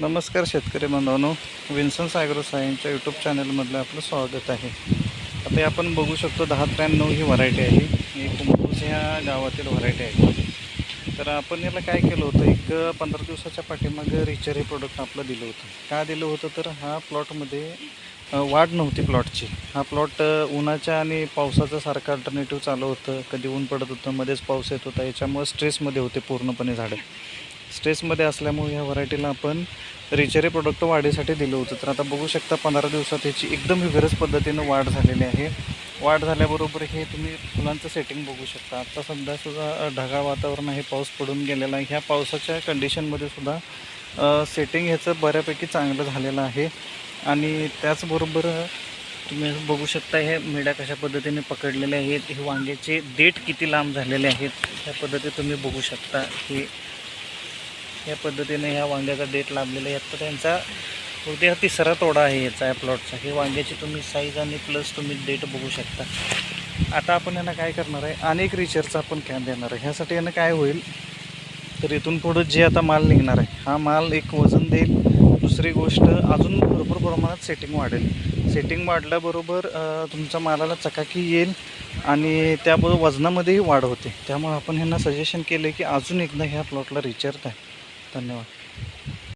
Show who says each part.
Speaker 1: नमस्कार शेतकरी बांधवांनो विन्सन सायग्रो सायनच्या यूट्यूब चॅनलमधलं आपलं स्वागत आहे. आता हे आपण बघू शकतो दहा त्र्याण्णव ही व्हरायटी आहे. ही कुंभूज ह्या गावातील व्हरायटी आहे. तर आपण याला काय केलं होतं? एक पंधरा दिवसाच्या पाठीमागं रिचर हे प्रोडक्ट आपलं दिलं होतं. का दिलं होतं? तर हा प्लॉटमध्ये वाढ नव्हती प्लॉटची हा प्लॉट उन्हाच्या आणि पावसाचा सारखं अल्टरनेटिव्ह चालू होतं. कधी ऊन पडत होतं मध्येच पाऊस येत होता. याच्यामुळे स्ट्रेसमध्ये होते पूर्णपणे झाडं. स्ट्रेसमध्ये असल्यामुळे ह्या व्हरायटीला आपण रिचरी प्रोडक्ट वाढीसाठी दिलं होतं. तर आता बघू शकता पंधरा दिवसात ह्याची एकदम विगरस पद्धतीनं वाढ झालेली आहे. वाढ झाल्याबरोबर हे तुम्ही फुलांचं सेटिंग बघू शकता. आता सध्या सुद्धा ढगाळ वातावरण आहे पाऊस पडून गेलेला आहे. ह्या पावसाच्या कंडिशनमध्ये सुद्धा सेटिंग ह्याचं बऱ्यापैकी चांगलं झालेलं आहे. आणि त्याचबरोबर तुम्ही बघू शकता हे मेढ्या कशा पद्धतीने पकडलेल्या आहेत. हे वांग्याचे देठ किती लांब झालेले आहेत. ह्या पद्धतीने तुम्ही बघू शकता हे या पद्धतीने ह्या वांग्याचा डेट लाभलेला आहे. आता त्यांचा उद्या हा तिसरा तोडा आहे याचा या प्लॉटचा हे वांग्याची तुम्ही साईज आणि प्लस तुम्ही डेट बघू शकता. आता आपण यांना काय करणार आहे? अनेक रिचरचा आपण कॅन देणार आहे. ह्यासाठी यांना काय होईल? तर इथून पुढं जे आता माल निघणार आहे हा माल एक वजन देईल. दुसरी गोष्ट अजून भरपूर प्रमाणात सेटिंग वाढेल. सेटिंग वाढल्याबरोबर तुमच्या मालाला चकाकी येईल आणि त्याबरोबर वजनामध्येही वाढ होते. त्यामुळे आपण ह्यांना सजेशन केलं की अजून एकदा ह्या प्लॉटला रिचार्ज आहे धन्यवाद.